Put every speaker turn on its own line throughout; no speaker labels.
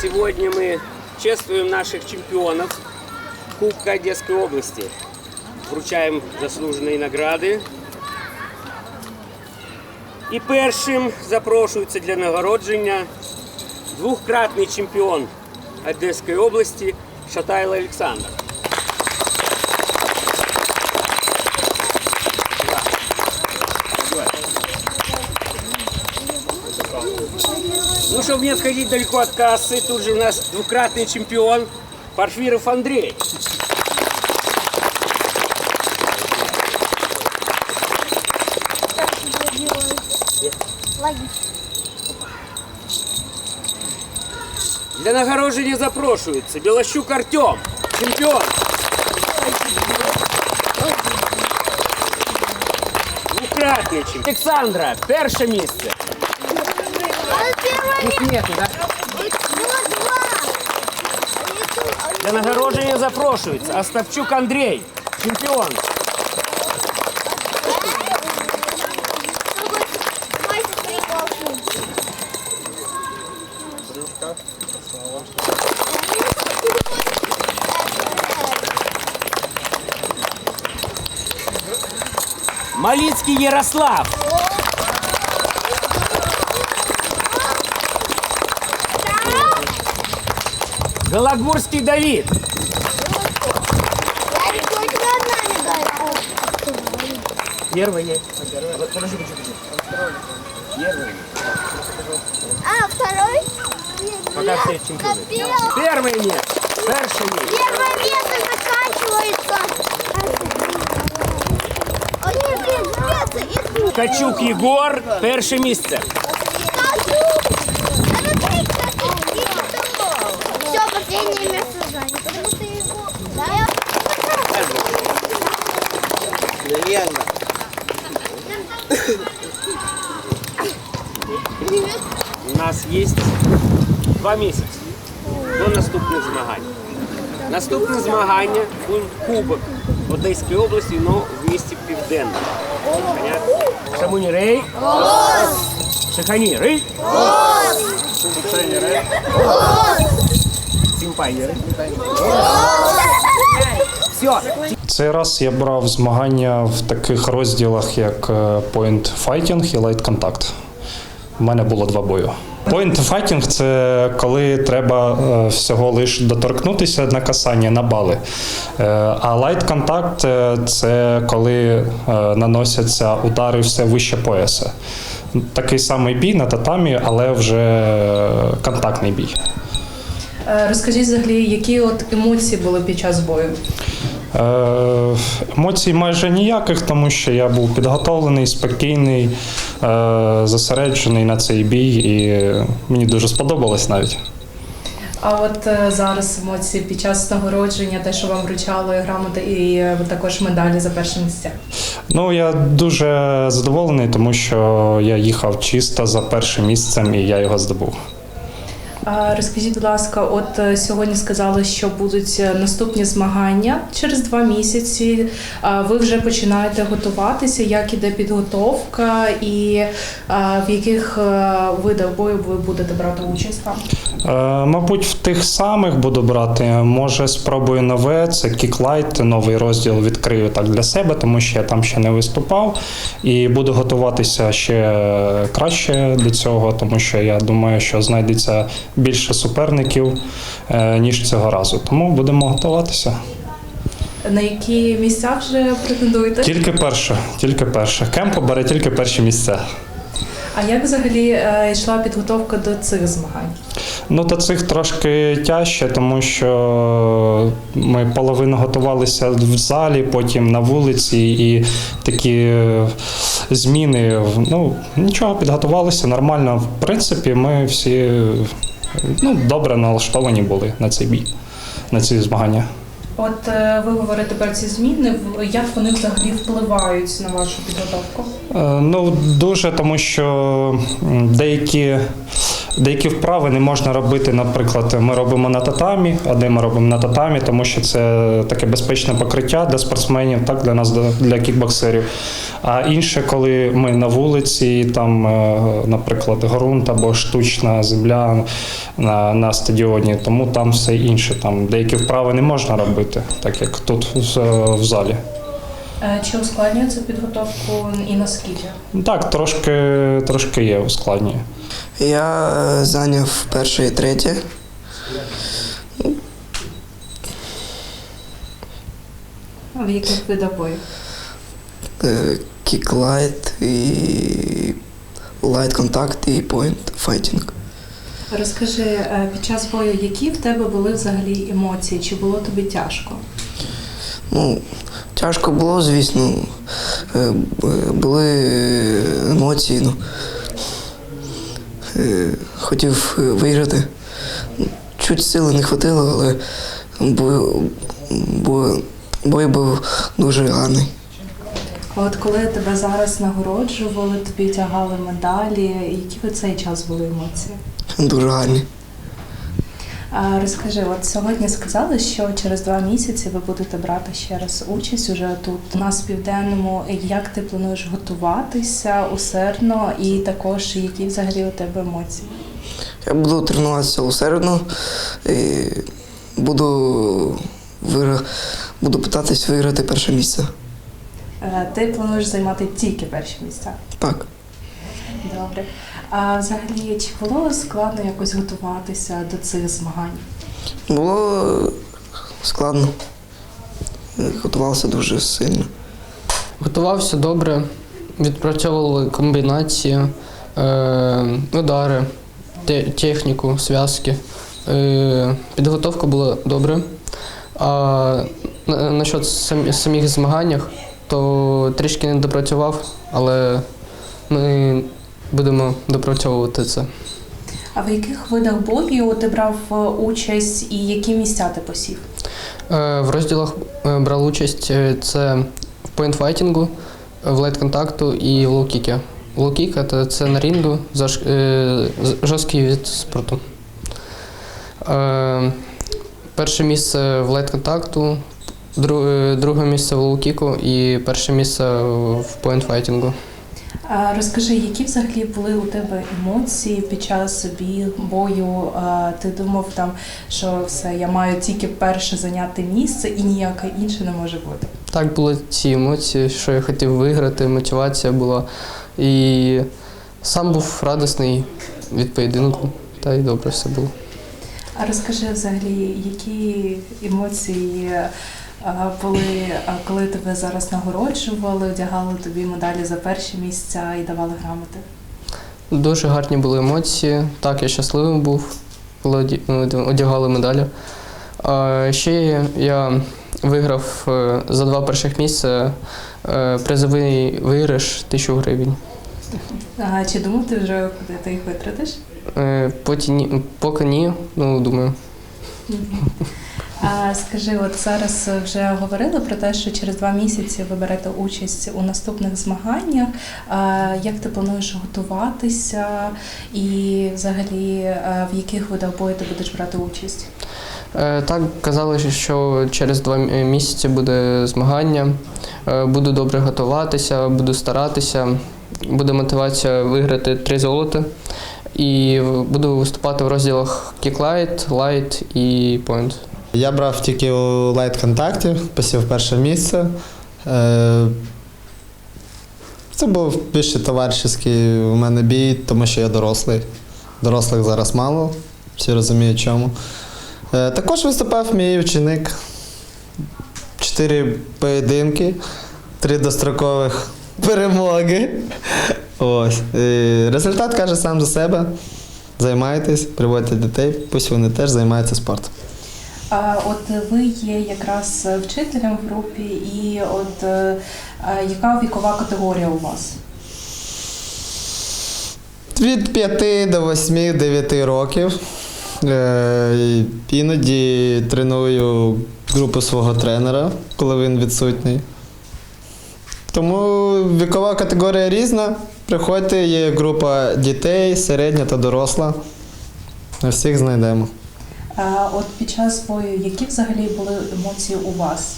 Сегодня мы чествуем наших чемпионов Кубка Одесской области. Вручаем заслуженные награды. І першим запрошується для нагородження двохкратний чемпіон Одеської області Шатайло Олександр. Ну, чтобы не отходить далеко от кассы, тут же у нас двукратный чемпион Парфиров Андрей. Для нагородження запрошується Білощук Артем, чемпіон. Двукратний чемпіон. Олександра, перше місце. Їх нету, да? Для нагородження запрошується Остапчук Андрій, чемпіон. Малицький Ярослав. Гологурский Давид. Первый есть. Вот подожди, подожди, подожди. Первый.
А, второй?
Пока все чемпионы.
Капец.
Первый нет. Перший нет.
Первое место. О, нет, и
Качук Єгор, перше місце.
Все, последнее место занято. Потому что его... Да?
Наверное.
У нас є два місяці до наступних змагань. Наступне змагання буде Кубок Одеської області, але в місті Південне. Понятно? Шамуні Рей. Шихані Рей. Шихані Рей. Сімпайні
Цей раз я брав змагання в таких розділах, як е, Point Fighting і Light Contact. У мене було два бою. Point Fighting – це коли треба е, всього лиш доторкнутися на касання на бали. Е, А Light Contact – це коли наносяться удари все вище пояса. Такий самий бій на татамі, але вже контактний бій.
Е, Розкажіть взагалі, які от емоції були під час бою?
Е, Емоцій майже ніяких, тому що я був підготовлений, спокійний, е, зосереджений на цей бій, і мені дуже сподобалось навіть.
А от зараз емоції під час нагородження, те, що вам вручали грамоти і також медалі за перше місце.
Ну, я дуже задоволений, тому що я їхав чисто за першим місцем і я його здобув.
Розкажіть, будь ласка, от е, сьогодні сказали, що будуть е, наступні змагання через два місяці. Ви вже починаєте готуватися. Як іде підготовка, і в яких е, видах бою ви будете брати участь там?
Мабуть, в тих самих буду брати. Може, спробую нове. Це кіклайт, новий розділ відкрию так для себе, тому що я там ще не виступав. І буду готуватися ще краще до цього, тому що я думаю, що знайдеться більше суперників е, ніж цього разу. Тому будемо готуватися.
На які місця вже претендуєте?
Тільки перше, тільки перше. Кемпо бере тільки перші місця.
А як взагалі е, йшла підготовка до цих змагань?
Ну, до цих трошки тяжче, тому що ми половину готувалися в залі, потім на вулиці, і такі е, зміни. Ну, нічого, підготувалися нормально. В принципі, ми всі ну, добре налаштовані були на цей бій, на ці змагання.
От е, ви говорите про ці зміни. Як вони взагалі впливають на вашу підготовку?
Е, Ну, дуже, тому що деякі Деякі вправи не можна робити, наприклад, ми робимо на татамі, а де ми робимо на татамі, тому що це таке безпечне покриття для спортсменів, так для нас, для кікбоксерів. А інше, коли ми на вулиці, там, е, наприклад, ґрунт або штучна земля на, на стадіоні, тому там все інше. Там деякі вправи не можна робити, так як тут в, в залі.
Е, Чи ускладнює цю підготовку і наскільки?
Так, трошки, трошки є ускладнення.
Я е, зайняв перше і третє.
А В яких видах бою?
Кіклайт і лайт контакт і пойнт файтінг.
Розкажи е, під час бою, які в тебе були взагалі емоції? Чи було тобі тяжко?
Ну, тяжко було, звісно. Е, Були емоції. Ну. Е, Хотів е, виграти. Чуть сили не хватило, але бой, бой, бой був дуже гарний.
А От коли тебе зараз нагороджували, тобі тягали медалі, які в цей час були емоції?
Дуже гарний.
Розкажи, от сьогодні сказали, що через два місяці ви будете брати ще раз участь уже тут у нас в південному. Як ти плануєш готуватися усердно, і також які взагалі у тебе емоції?
Я буду тренуватися усердно і буду, вигра... буду питатись виграти перше місце.
Е, Ти плануєш займати тільки перші місця.
Так.
Добре. А взагалі, чи було складно якось готуватися до цих змагань?
Було складно. Готувався дуже сильно.
Готувався добре, відпрацьовували комбінації, е, удари, те- техніку, зв'язки. Е, підготовка була добре. А на- насчет сам, самих змаганнях, то трішки не допрацював, але ми будемо допрацьовувати це.
А в яких видах бою ти брав е, участь і які місця ти посів?
Е, В розділах е, брав участь це в поінтфайтінгу, в лайт-контакту і в лоу-кікі. Лоу-кік – це, це на з- жорсткий від спорту. Перше місце в лайт-контакту, е, друге місце в лоу-кіку і перше місце в поінтфайтінгу.
Розкажи, які взагалі були у тебе емоції під час бою? Ти думав там, що все, я маю тільки перше зайняти місце і ніяке інше не може бути.
Так були ці емоції, що я хотів виграти, мотивація була. І сам був радісний від поєдинку, та й добре все було.
А розкажи взагалі, які емоції а, коли тебе зараз нагороджували, одягали тобі медалі за перші місця і давали грамоти?
Дуже гарні були емоції. Так, я щасливим був, коли оді- одягали медалі. Ще я виграв е, за два перших місця е, призовий виграш 1000 гривень.
А, чи думав ти вже, куди ти їх витратиш?
Е, Поки ні, поки ні, ну думаю.
А скажи, от зараз вже говорили про те, що через два місяці ви берете участь у наступних змаганнях. А як ти плануєш готуватися, і взагалі в яких видах бою ти будеш брати участь?
Е, Так, казали, що через два місяці буде змагання. Е, Буду добре готуватися, буду старатися. Буде мотивація виграти три золота. І буду виступати в розділах Kicklight, Light і Point.
Я брав тільки у лайт-контакті, посів перше місце. Е, Це був більше товаришський у мене бій, тому що я дорослий. Дорослих зараз мало, всі розуміють чому. Е, Також виступав мій ученик. Чотири поєдинки, три дострокових перемоги. Ось. І Результат каже сам за себе. Займайтесь, приводьте дітей, пусть вони теж займаються спортом.
От ви є якраз вчителем в групі, і от е, яка вікова категорія у вас?
Від 5 до 8-9 років. Е, Іноді треную групу свого тренера, коли він відсутній. Тому вікова категорія різна. Приходьте, є група дітей, середня та доросла. Всіх знайдемо.
От під час бою, які взагалі були емоції у вас?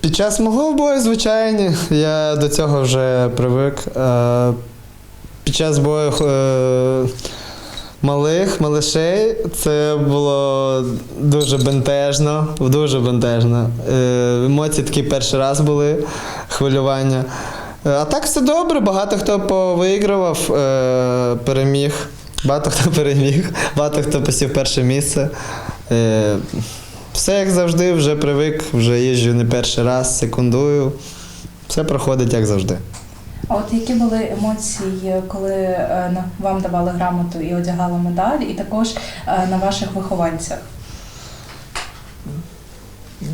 Під час мого бою, звичайні, я до цього вже привик. Е, Під час бою е, малих, малишей це було дуже бентежно, дуже бентежно. Е, Емоції такі перший раз були, хвилювання. А так все добре, багато хто повиігрував, переміг. Багато хто переміг, багато хто посів перше місце. Е, Все як завжди, вже привик, вже їжджу не перший раз, секундую. Все проходить як завжди.
А от які були емоції, коли е, вам давали грамоту і одягали медаль, і також е, на ваших вихованцях?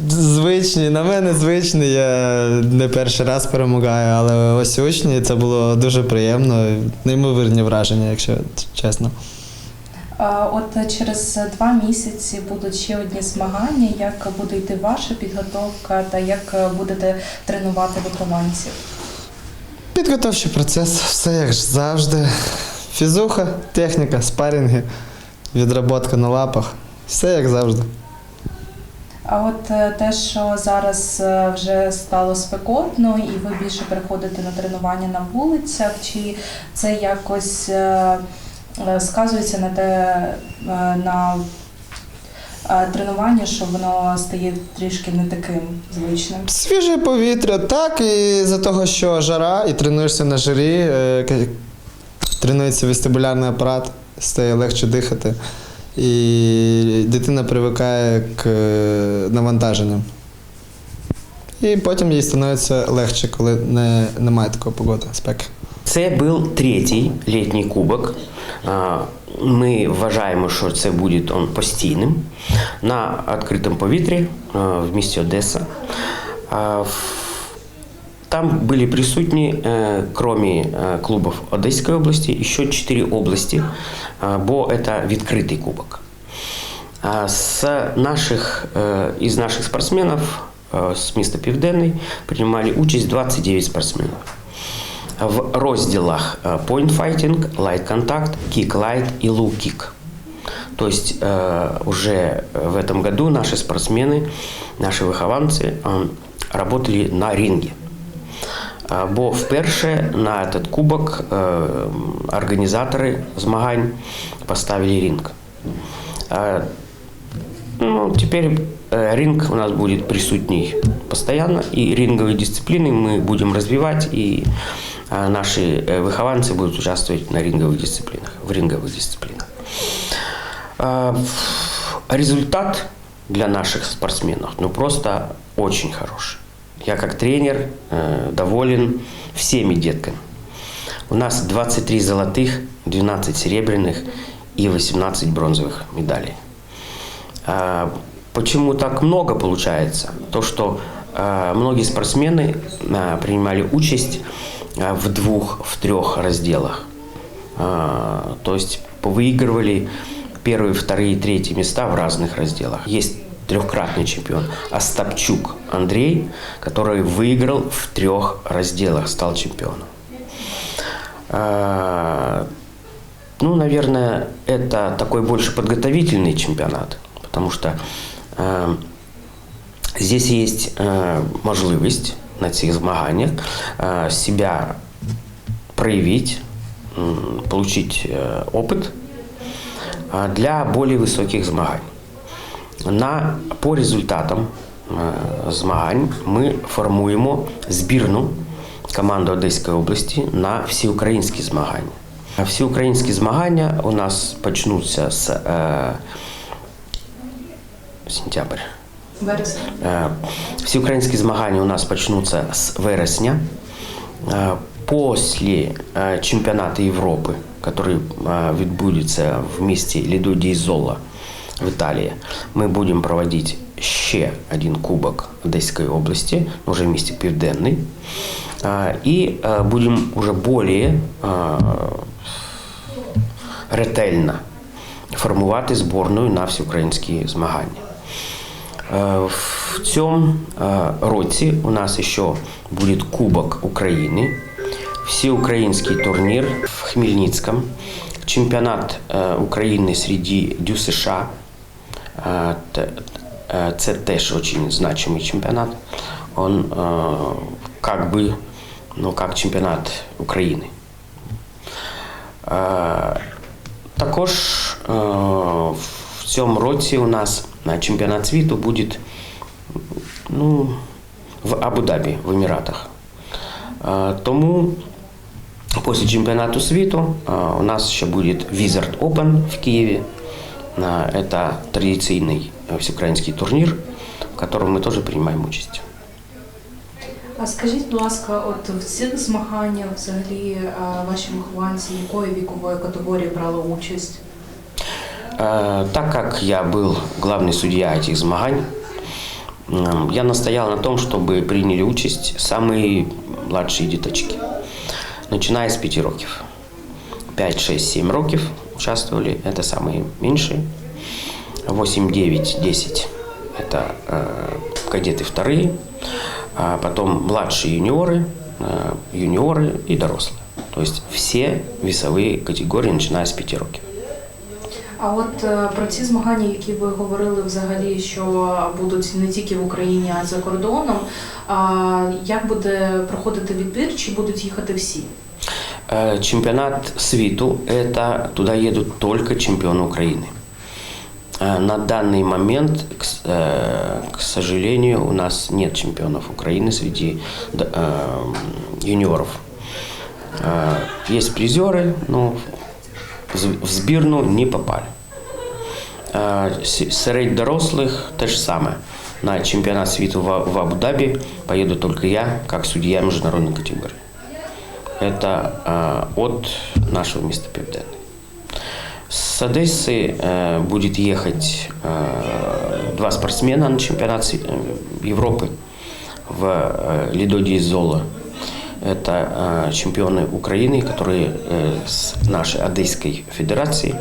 Звичні, на мене звичні, я не перший раз перемагаю, але ось учні це було дуже приємно, неймовірні враження, якщо чесно.
От через два місяці будуть ще одні змагання. Як буде йти ваша підготовка та як будете тренувати вихованців?
Підготовчий процес, все як завжди. Фізуха, техніка, спарінги, відроботка на лапах. Все як завжди.
А от е, те, що зараз е, вже стало спекотно, і ви більше переходите на тренування на вулицях, чи це якось е, сказується на те на тренування, що воно стає трішки не таким звичним?
Свіже повітря, так, і за того, що жара, і тренуєшся на жарі, тренується вестибулярний апарат, стає легше дихати. І дитина привикає к е, навантаженням. І потім їй становиться легше, коли не, немає такої погоди, спеки.
Це був третій літній кубок. Ми вважаємо, що це буде он постійним на відкритому повітрі в місті Одеса. А, в- Там были присутні, э, кроме э, клубов Одеської області, ще чотири області, а, бо це відкритий кубок. А З наших, э, із наших спортсменів э, з міста Південний приймали участь 29 спортсменів. В розділах э, Point Fighting, Light Contact, Kick Light и Low Kick. То есть э, уже в этом году наши спортсмены, наши вихованці э, работали на ринге. Бо вперше на этот кубок організатори змагань поставили ринг. А, Ну, теперь ринг у нас будет присутний постоянно, и ринговые дисциплины мы будем развивать, и наши выхованцы будут участвовать на ринговых дисциплинах, в ринговых дисциплинах. А, Результат для наших спортсменов ну просто очень хороший. Я как тренер э, доволен всеми детками. У нас 23 золотых, 12 серебряных и 18 бронзовых медалей. А, Почему так много получается? То, что а, многие спортсмены а, принимали участь в двух, в трех разделах. То есть выигрывали первые, вторые, третьи места в разных разделах. Есть трехкратный чемпион Остапчук Андрей, который выиграл в трех разделах, стал чемпионом. А, Ну, наверное, это такой больше подготовительный чемпионат, потому что э, здесь есть э, можливість на цих змаганнях э, себя проявить, получить э, опыт для более высоких змагань. На, по результатам змагань ми формуємо збірну команду Одеської області на всеукраїнські змагання. А Всеукраїнські змагання у нас почнуться з е, сентябрь.
Вересня.
Е, Всеукраїнські змагання у нас почнуться з вересня. Е, Після е, чемпіонату Європи, який е, відбудеться в місті Лідо ді Зола в Італії, ми будемо проводити ще один кубок Одеської області, вже в місті Південний. І будемо вже більш ретельно формувати зборну на всеукраїнські змагання. В цьому році у нас ще буде Кубок України, всеукраїнський турнір в Хмельницком, чемпионат э, Украины среди Дю США. Э, т- э, Це теж очень значимый чемпионат. Он э, как бы, ну, как чемпионат України. Е, Також е, в цьому році у нас на чемпіонат світу буде ну, в Абу-Дабі, в Еміратах. Е, Тому після чемпіонату світу е, у нас ще буде Wizard Open в Києві. Е, Це традиційний е, всеукраїнський турнір, в якому ми теж приймаємо участь.
А скажіть, будь ласка, от в цих змаганнях взагалі а, ваші вихованці якої вікової категорії брали участь?
Э, Так как я был главный судья этих змагань, м, я настоял на том, чтобы приняли участь самые младшие діточки, начиная с 5 років. 5, 6, 7 років участвовали, это самые меньшие. 8, 9, 10 – это э, кадеты вторые, а потом младшие юниоры, э, юниоры и дорослые. То есть все весовые категории, начиная с 5 років.
А от е, про ці змагання, які ви говорили взагалі, що будуть не тільки в Україні, а й за кордоном. А як буде проходити відбір? Чи будуть їхати всі?
Э, Чемпионат світу – это туда едут только чемпионы Украины. Э, На данный момент, к, с- э, к сожалению, у нас нет чемпионов Украины среди д- э, юниоров. Э, Есть призеры, но в з- в збірну не попали. Е, с- Серед дорослих те ж саме. На чемпіонат світу в А- в Абу-Дабі поеду только я, как судья международной категории. Это э, от нашего места Південний. С Одессы э, будет ехать э, два спортсмена на чемпионат сви- э, Европы в э, Лидоде из Зола. Это э, чемпионы Украины, которые э, с нашей Одесской федерации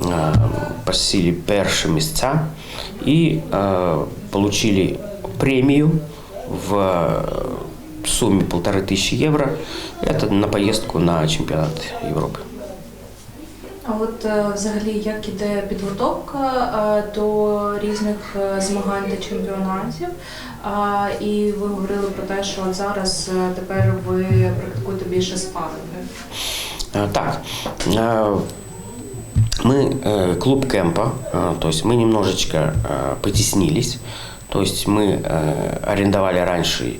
э, посіли перші місця і э, получили премию в э, сумме полторы тысячи евро. Это на поездку на чемпионат Европы.
А от е, взагалі як іде підготовка е, до різних е, змагань та чемпіонатів? А, І ви говорили про те, що от зараз е, тепер ви практикуєте більше спарринги.
Э, Так, э, мы э, клуб кемпа, э, то есть мы немножечко э, потеснились, то есть мы э, арендовали раньше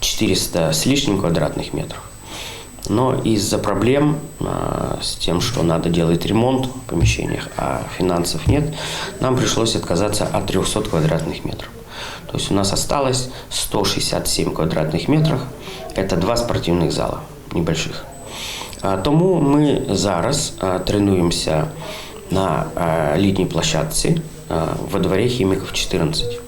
400 с лишним квадратных метров. Но из-за проблем э, с тем, что надо делать ремонт в помещениях, а финансов нет, нам пришлось отказаться от 300 квадратных метров. То есть у нас осталось 167 квадратных метров. Это два спортивных зала небольших. А, Тому ми зараз а, тренуємося на а, літній площадці а, во дворе химиков 14 а,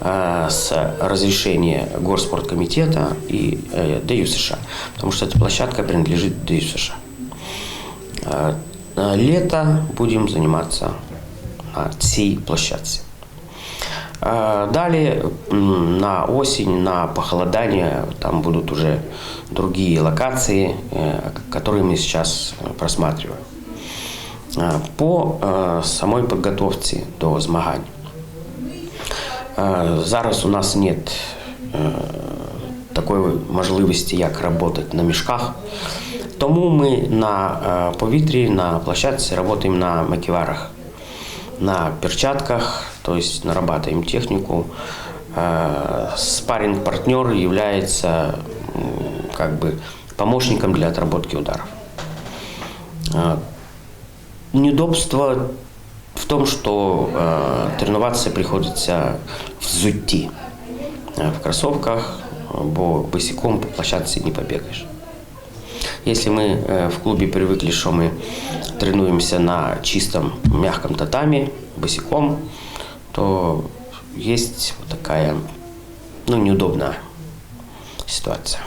с разрешения Горспорткомитета и э, ДЮ США, потому что эта площадка принадлежит ДЮ США. А, а, Лето будем заниматься на цій площадці. А, Далее м, на осень, на похолодание, там будут уже другие локации, э, которые мы сейчас э, просматриваем. А, По э, самой подготовці до змагань. Е, Зараз у нас нет е, такої можливості, як працювати на мішках. Тому ми на е, повітрі, на площадці працюємо на маківарах, на перчатках, то есть нарабатываем технику. Э, Спарринг-партнер является м, как бы помощником для отработки ударов. Э, Неудобство в том, что э, тренуватися приходится в зутті, э, в кроссовках, бо босиком по площадці не побегаешь. Если мы э, в клубе привыкли, что мы тренируемся на чистом мягком татами, босиком, то есть вот такая ну, неудобная ситуация.